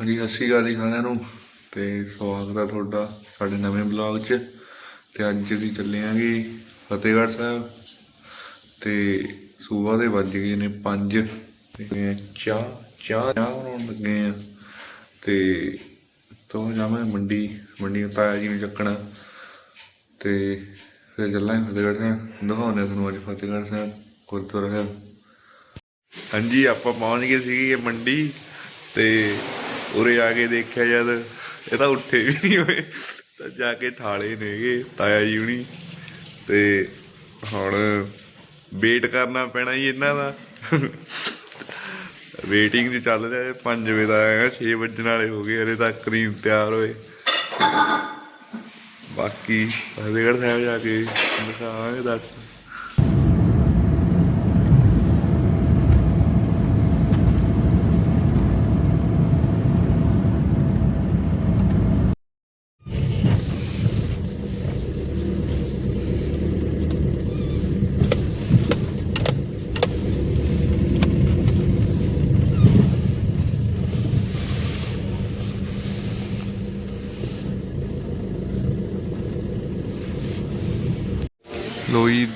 ਹਾਂਜੀ, ਸਤਿ ਸ਼੍ਰੀ ਅਕਾਲ ਜੀ ਸਾਰਿਆਂ ਨੂੰ। ਤੇ ਸਵਾਗਤ ਹੈ ਤੁਹਾਡਾ ਸਾਡੇ ਨਵੇਂ ਬਲੌਗ 'ਚ। ਤੇ ਅੱਜ ਅਸੀਂ ਚੱਲੇ ਆਂਗੇ ਫਤਿਹਗੜ੍ਹ ਸਾਹਿਬ। ਤੇ ਸੂਬਾ ਦੇ ਵੱਜ ਗਏ ਨੇ 5 ਤੇ ਚਾਹ ਚਾਹ ਚਾਹ ਬਣਾਉਣ ਲੱਗੇ ਆ। ਤੇ ਤੋਂ ਜਾਵਾਂਗੇ ਮੰਡੀ ਮੰਡੀ ਤੋਂ ਤਾਇਆ ਜੀ ਨੂੰ ਚੱਕਣਾ। ਤੇ ਫਿਰ ਚੱਲਾਂਗੇ ਫਤਿਹਗੜ੍ਹ ਸਾਹਿਬ। ਦਿਖਾਉਂਦੇ ਹਾਂ ਤੁਹਾਨੂੰ ਅੱਜ ਫਤਿਹਗੜ੍ਹ ਸਾਹਿਬ, ਗੁਰਦੁਆਰਾ ਸਾਹਿਬ। ਹਾਂਜੀ, ਆਪਾਂ ਪਹੁੰਚ ਗਏ ਸੀਗੇ ਮੰਡੀ। ਤੇ ਉਰੇ ਆ ਕੇ ਦੇਖਿਆ ਜਦ, ਇਹ ਤਾਂ ਉੱਠੇ ਵੀ ਨਹੀਂ ਹੋਏ। ਤਾਂ ਜਾ ਕੇ ਠਾਲੇ ਨੇਗੇ ਤਾਇਆ ਜੀ ਹੁਣੀ। ਤੇ ਹੁਣ ਵੇਟ ਕਰਨਾ ਪੈਣਾ ਜੀ ਇਹਨਾਂ ਦਾ। ਵੇਟਿੰਗ 'ਚ ਚੱਲ ਰਿਹਾ 5 ਵਜੇ ਦਾ ਆਇਆ 6 ਵਜੇ ਵਾਲੇ ਹੋ ਗਏ ਹਲੇ ਤੱਕ ਨਹੀਂ ਤਿਆਰ ਹੋਏ। ਬਾਕੀ ਫਤਿਹਗੜ੍ਹ ਸਾਹਿਬ ਜਾ ਕੇ ਦਿਖਾਵਾਂਗੇ ਦੱਸ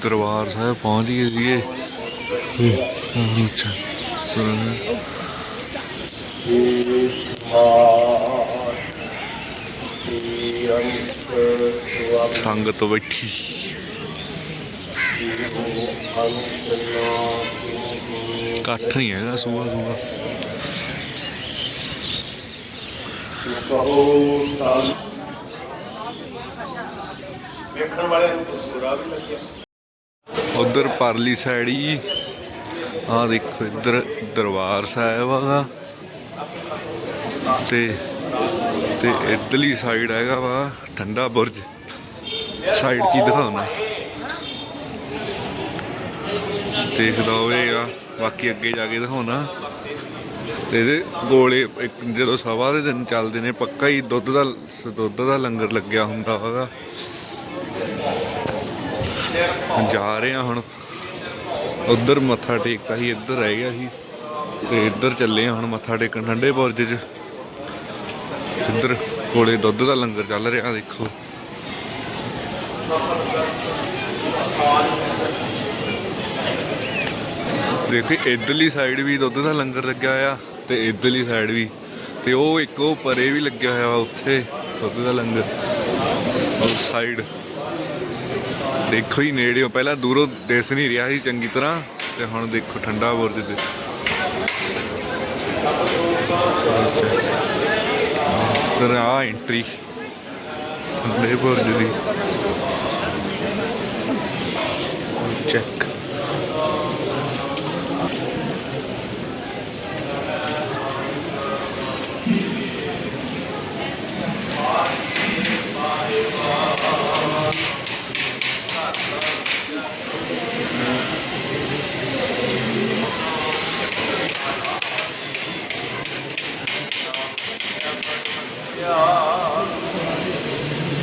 ਲੋਈ ਦਰਬਾਰ ਸਾਹਿਬ ਪਹੁੰਚ ਗਏ ਸੀਗੇ ਹਮ, ਅੱਛਾ ਹਮ, ਸੰਗਤ ਬੈਠੀ ਇਕੱਠ ਨਹੀਂ ਹੈਗਾ ਸੂਆ ਸੂਆ ਵੇਖਣ ਵਾਲਿਆਂ ਨੂੰ ਸੁਰਾ ਵੀ ਲੱਗਿਆ ਉਧਰ ਪਰਲੀ ਸਾਈਡ ਹੀ। ਆ ਦੇਖੋ ਇੱਧਰ ਦਰਬਾਰ ਸਾਹਿਬ ਆਗਾ ਤੇ ਤੇ ਇੱਧਰਲੀ ਸਾਈਡ ਹੈਗਾ ਵਾ ਠੰਡਾ ਬੁਰਜ। ਸਾਈਡ ਕੀ ਦਿਖਾਉਣਾ? ਦੇਖਦਾ ਹੋਵੇਗਾ ਬਾਕੀ ਅੱਗੇ ਜਾ ਕੇ ਦਿਖਾਉਣਾ। ਤੇ ਇਹਦੇ ਗੋਲੇ ਇੱਕ ਜਦੋਂ ਸਵਾ ਦੇ ਦਿਨ ਚੱਲਦੇ ਨੇ, ਪੱਕਾ ਹੀ ਦੁੱਧ ਦਾ ਦੁੱਧ ਦਾ ਲੰਗਰ ਲੱਗਿਆ ਹੁੰਦਾ ਹੈਗਾ। ਜਾ ਰਹੇ ਆ ਹੁਣ। ਉਧਰ ਮੱਥਾ ਟੇਕਤਾ ਸੀ, ਇੱਧਰ ਰਹਿ ਗਿਆ ਸੀ। ਤੇ ਇੱਧਰ ਚੱਲੇ ਆ ਹੁਣ ਮੱਥਾ ਟੇਕਣ ਠੰਡੇ ਬੁਰਜ 'ਚ। ਇੱਧਰ ਕੋਲੇ ਦੁੱਧ ਦਾ ਲੰਗਰ ਚੱਲ ਰਿਹਾ, ਦੇਖੋ। ਦੇਖੀ, ਇਧਰਲੀ ਸਾਈਡ ਵੀ ਦੁੱਧ ਦਾ ਲੰਗਰ ਲੱਗਿਆ ਆ ਤੇ ਇਧਰਲੀ ਸਾਈਡ ਵੀ। ਤੇ ਉਹ ਇੱਕ ਉਹ ਪਰੇ ਵੀ ਲੱਗਿਆ ਹੋਇਆ ਉੱਥੇ, ਦੁੱਧ ਦਾ ਲੰਗਰ। ਉਸ ਸਾਈਡ ਦੇਖੋ ਹੀ। ਨੇੜਿਓਂ ਪਹਿਲਾਂ ਦੂਰੋਂ ਦਿਸ ਨਹੀਂ ਰਿਹਾ ਸੀ ਚੰਗੀ ਤਰ੍ਹਾਂ, ਤੇ ਹੁਣ ਦੇਖੋ ਠੰਡਾ ਬੁਰਜ ਤੇ ਆ ਐਂਟਰੀ ਠੰਡੇ ਬੁਰਜ ਦੀ। ਚੈੱਕ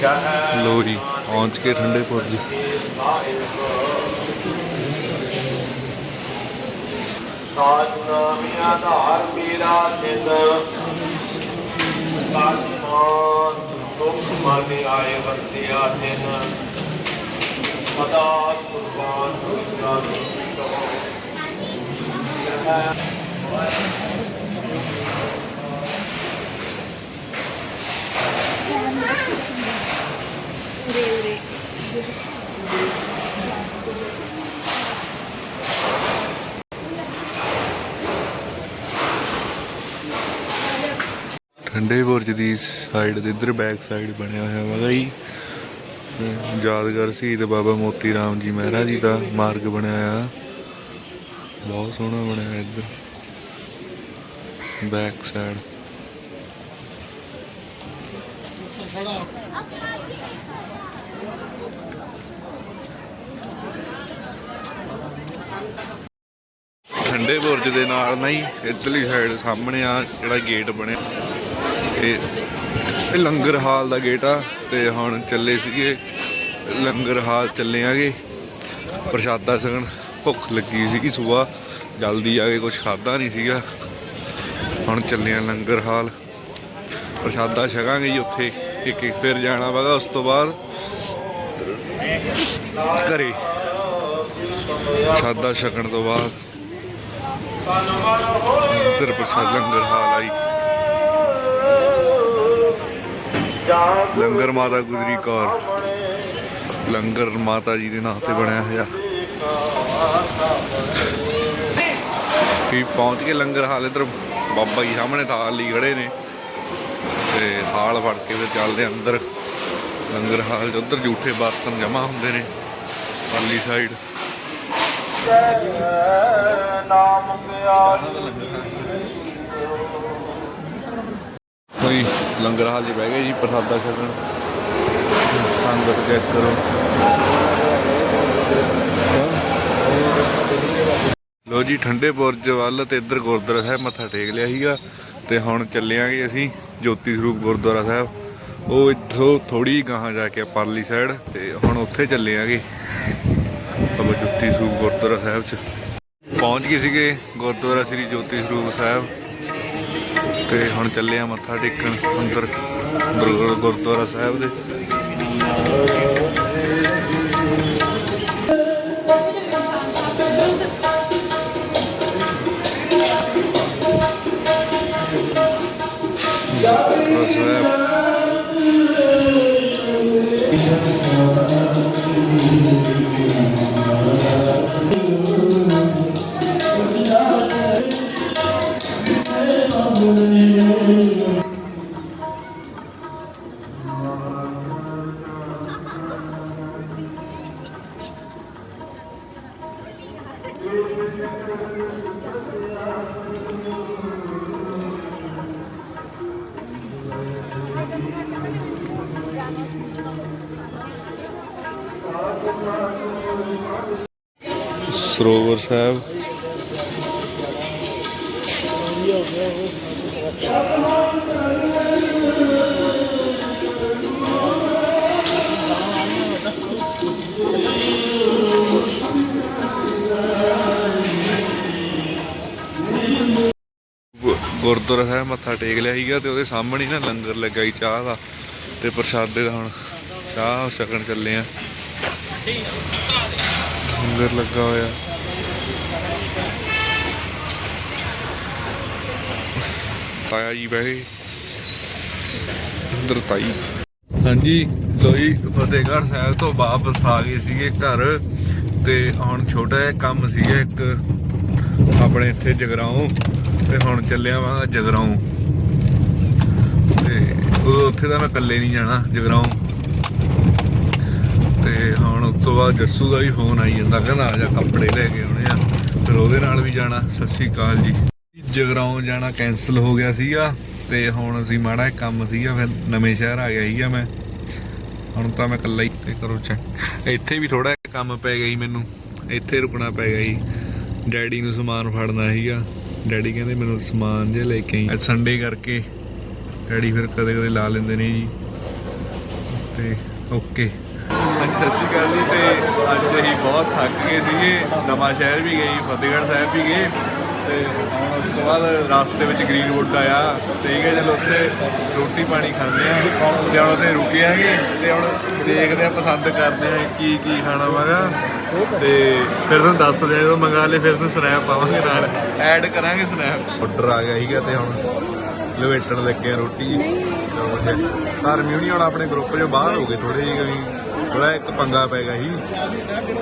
ਲੋ ਜੀ ਪਹੁੰਚ ਕੇ ਠੰਡੇ ਬੁਰਜ ਸਾਜਨਾਮੀ ਆਧਾਰ ਹੋਇਆ ਠੰਡੇ ਬੁਰਜ ਦੀ ਸਾਈਡ ਤੇ ਇੱਧਰ ਬੈਕ ਸਾਈਡ ਬਣਿਆ ਹੋਇਆ ਹੈਗਾ ਜੀ ਯਾਦਗਾਰ ਸ਼ਹੀਦ ਬਾਬਾ ਮੋਤੀ ਰਾਮ ਜੀ ਮਹਿਰਾ ਜੀ ਦਾ ਮਾਰਗ ਬਣਿਆ ਆ। ਬਹੁਤ ਸੋਹਣਾ ਬਣਿਆ ਇੱਧਰ। ਬੈਕ ਸਾਈਡ ਠੰਡੇ ਬੁਰਜ ਦੇ ਨਾਲ ਨਾ ਇੱਧਰਲੀ ਸਾਈਡ ਸਾਹਮਣੇ ਆ ਜਿਹੜਾ ਗੇਟ ਬਣਿਆ। ਇਹ ਇਹ ਲੰਗਰ ਹਾਲ ਦਾ ਗੇਟ ਆ ਤੇ ਹੁਣ ਚੱਲੇ ਸੀਗੇ। ਲੰਗਰ ਹਾਲ ਚੱਲੇ ਆਗੇ। ਪ੍ਰਸ਼ਾਦਾ ਛਕਣ ਭੁੱਖ ਲੱਗੀ ਸੀਗੀ ਸਵੇਰ ਜਲਦੀ ਆ ਕੇ ਕੁਝ ਖਾਦਾ ਨਹੀਂ ਸੀਗਾ। ਹੁਣ ਚੱਲੇ ਆ ਲੰਗਰ ਹਾਲ। ਪ੍ਰਸ਼ਾਦਾ ਛਕਾਂਗੇ ਜੀ ਉੱਥੇ। ਇੱਕ ਇੱਕ ਫਿਰ ਜਾਣਾ ਵਗਾ ਉਸ ਤੋਂ ਬਾਅਦ। ਘਰੇ। ਸਾਦਾ ਛਕਣ ਤੋਂ ਬਾਅਦ ਇੱਧਰ ਪ੍ਰਸ਼ਾਦ ਲੰਗਰ ਹਾਲ ਆਈ। ਲੰਗਰ ਮਾਤਾ ਗੁਜਰੀ ਕੌਰ। ਲੰਗਰ ਮਾਤਾ ਜੀ ਦੇ ਨਾਂ ਤੇ ਬਣਿਆ ਹੋਇਆ। ਵੀ ਪਹੁੰਚ ਕੇ ਲੰਗਰ ਹਾਲ ਇਧਰ। ਬਾਬਾ ਜੀ ਸਾਹਮਣੇ ਥਾਲ ਲਈ ਖੜੇ ਨੇ। ਤੇ ਥਾਲ ਫੜ ਕੇ ਫਿਰ ਚੱਲਦੇ ਅੰਦਰ। ਲੰਗਰ ਹਾਲ 'ਚ ਉੱਧਰ ਝੂਠੇ ਬਰਤਨ ਜਮਾ ਹੁੰਦੇ ਨੇ ਪਰਲੀ ਸਾਈਡ ਨਾਮ ਕੋਈ ਲੰਗਰ ਹਾਲ 'ਚ ਬਹਿ ਗਏ ਜੀ, ਪ੍ਰਸਾਦਾ ਛਕਣ। ਸੰਗਤ ਚੈੱਕ ਕਰੋ। ਲੋ ਜੀ, ਠੰਡੇ ਬੁਰਜ ਵੱਲ ਤੇ ਇੱਧਰ ਗੁਰਦੁਆਰਾ ਸਾਹਿਬ ਮੱਥਾ ਟੇਕ ਲਿਆ ਸੀਗਾ, ਤੇ ਹੁਣ ਚੱਲਿਆਂਗੇ ਅਸੀਂ ਜੋਤੀ ਸਰੂਪ ਗੁਰਦੁਆਰਾ ਸਾਹਿਬ। ਉਹ ਇੱਥੋਂ ਥੋੜੀ ਗਾਹਾਂ ਜਾ ਕੇ ਪਰਲੀ ਸਾਈਡ ਤੇ ਹੁਣ ਉੱਥੇ ਚੱਲੇ ਚੱਲਿਆਂਗੇ ਬਾਬਾ ਜੋਤੀ ਸਰੂਪ ਗੁਰਦੁਆਰਾ ਸਾਹਿਬ 'ਚ। ਪਹੁੰਚ ਗਏ ਸੀਗੇ ਗੁਰਦੁਆਰਾ ਸ੍ਰੀ ਜੋਤੀ ਸਰੂਪ ਸਾਹਿਬ। ਤੇ ਹੁਣ ਚੱਲੇ ਆ ਮੱਥਾ ਟੇਕਣ ਅੰਦਰ ਗੁਰ- ਗੁਰਦੁਆਰਾ ਸਾਹਿਬ ਦੇ। ਗੁਰਦੁਆਰਾ ਸਾਹਿਬ। ਸਰੋਵਰ ਸਾਹਿਬ। ਗੁਰਦੁਆਰਾ ਸਾਹਿਬ ਮੱਥਾ ਟੇਕ ਲਿਆ ਸੀਗਾ ਤੇ ਉਹਦੇ ਸਾਹਮਣੇ ਨਾ ਲੰਗਰ ਲੱਗਾ ਸੀ ਚਾਹ ਦਾ ਤੇ ਪ੍ਰਸ਼ਾਦੇ ਦਾ ਹੁਣ ਚਾਹ ਛਕਣ ਚੱਲੇ ਆ। ਲੰਗਰ ਲੱਗਾ ਹੋਇਆ। ਤਾਇਆ ਜੀ ਬਹਿ ਅੰਦਰ ਤਾਈ। ਹਾਂਜੀ ਲੋਈ ਫਤਿਹਗੜ੍ਹ ਸਾਹਿਬ ਤੋਂ ਵਾਪਸ ਆ ਗਏ ਸੀਗੇ ਘਰ ਤੇ ਹੁਣ ਛੋਟਾ ਜਿਹਾ ਕੰਮ ਸੀਗਾ ਇੱਕ। ਆਪਣੇ ਇੱਥੇ ਜਗਰਾਉਂ। ਤੇ ਹੁਣ ਚੱਲਿਆ ਵਾਂ ਜਗਰਾਉਂ। ਤੇ ਉਦੋਂ ਉੱਥੇ ਤਾਂ ਮੈਂ ਇਕੱਲੇ ਨਹੀਂ ਜਾਣਾ, ਜਗਰਾਉਂ। ਤੇ ਹੁਣ ਉਸ ਤੋਂ ਬਾਅਦ ਜੱਸੂ ਦਾ ਵੀ ਫੋਨ ਆਈ ਜਾਂਦਾ, ਕਹਿੰਦਾ ਆ ਜਾ ਕੱਪੜੇ ਲੈ ਕੇ ਆਉਣੇ ਆ। ਫਿਰ ਉਹਦੇ ਨਾਲ ਵੀ ਜਾਣਾ, ਸਤਿ ਸ਼੍ਰੀ ਅਕਾਲ ਜੀ। ਜਗਰਾਉਂ ਜਾਣਾ ਕੈਨਸਲ ਹੋ ਗਿਆ ਸੀਗਾ, ਤੇ ਹੁਣ ਅਸੀਂ ਮਾੜਾ ਜਿਹਾ ਕੰਮ ਸੀਗਾ, ਫਿਰ ਨਵੇਂ ਸ਼ਹਿਰ ਆ ਗਿਆ ਸੀਗਾ ਮੈਂ। ਹੁਣ ਤਾਂ ਮੈਂ ਇਕੱਲਾ ਹੀ, ਤੇ ਕਰੋ ਚੈੱਕ ਇੱਥੇ ਵੀ ਥੋੜਾ ਕੰਮ ਪੈ ਗਿਆ ਸੀ ਮੈਨੂੰ, ਇੱਥੇ ਰੁਕਣਾ ਪੈ ਗਿਆ ਜੀ ਡੈਡੀ ਨੂੰ ਸਮਾਨ ਫੜਨਾ ਸੀਗਾ। ਡੈਡੀ ਕਹਿੰਦੇ ਮੈਨੂੰ ਸਮਾਨ ਜੇ ਲੈ ਕੇ ਆਈ। ਅੱਜ ਸੰਡੇ ਕਰਕੇ ਡੈਡੀ ਫਿਰ ਕਦੇ ਕਦੇ ਲਾ ਲੈਂਦੇ ਨੇ ਜੀ। ਤੇ ਓਕੇ। ਅੱਜ ਸਤਿ ਸ਼੍ਰੀ ਅਕਾਲ ਜੀ। ਤੇ ਅੱਜ ਅਸੀਂ ਬਹੁਤ ਥੱਕ ਗਏ ਸੀਗੇ। ਨਵਾਂ ਸ਼ਹਿਰ ਵੀ ਗਏ, ਫਤਿਹਗੜ੍ਹ ਸਾਹਿਬ ਵੀ ਗਏ। ਤੇ ਹੁਣ ਉਸ ਤੋਂ ਬਾਅਦ ਰਾਸਤੇ ਵਿੱਚ ਗ੍ਰੀਨਵੁੱਡ ਆਇਆ। ਠੀਕ ਹੈ ਚਲੋ ਉੱਥੇ ਰੋਟੀ ਪਾਣੀ ਖਾਂਦੇ ਆ। ਤੇ ਹੁਣ ਉੱਥੇ ਰੁਕੇ ਆਂਗੇ ਤੇ ਹੁਣ ਦੇਖਦੇ ਆ, ਪਸੰਦ ਕਰਦੇ ਆ ਕੀ ਕੀ ਖਾਣਾ ਵਾਗਾ ਤੇ ਫਿਰ ਤੁਹਾਨੂੰ ਦੱਸ ਦਿਆਂ, ਜਦੋਂ ਮੰਗਾ ਲਏ ਫਿਰ ਤੁਹਾਨੂੰ ਸਨੈਪ ਪਾਵਾਂਗੇ ਨਾਲ। ਐਡ ਕਰਾਂਗੇ ਸਨੈਪ ਆਰਡਰ ਆ ਗਿਆ ਸੀਗਾ ਤੇ ਹੁਣ ਲਵੇਟਣ ਲੱਗੇ ਆ ਰੋਟੀ। ਸਰ ਮਿਊਨੀ ਹੁਣ ਆਪਣੇ ਗਰੁੱਪ 'ਚੋਂ ਬਾਹਰ ਹੋ ਗਏ ਥੋੜੇ ਜਿਹੇ ਕਈ ਥੋੜਾ ਇੱਕ ਪੰਗਾ ਪੈ ਗਿਆ ਸੀ।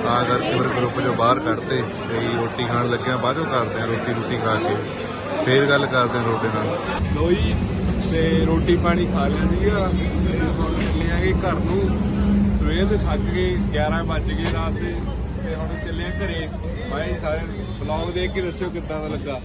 ਤਾਂ ਕਰਕੇ ਫਿਰ ਗਰੁੱਪ 'ਚੋਂ ਬਾਹਰ ਕੱਢਤੇ ਤੇ ਰੋਟੀ ਖਾਣ ਲੱਗਿਆ ਬਾਅਦੋਂ ਕਰਦੇ ਆ ਰੋਟੀ ਰੋਟੀ ਖਾ ਕੇ। ਫੇਰ ਗੱਲ ਕਰਦੇ ਆ ਤੁਹਾਡੇ ਨਾਲ। ਲੋਈ ਤੇ ਰੋਟੀ ਪਾਣੀ ਖਾ ਲਿਆ ਸੀਗਾ। ਤੇ ਹੁਣ ਚੱਲੇ ਆਗੇ ਘਰ ਨੂੰ। ਸਵੇਰ ਦੇ ਥੱਕ ਗਏ 11 ਵੱਜ ਗਏ ਰਾਤ ਦੇ। ਘਰੇ। ਬਾਈ ਸਾਰੇ ਬਲੌਗ ਦੇਖ ਕੇ ਦੱਸਿਓ ਕਿੱਦਾਂ ਦਾ ਲੱਗਾ।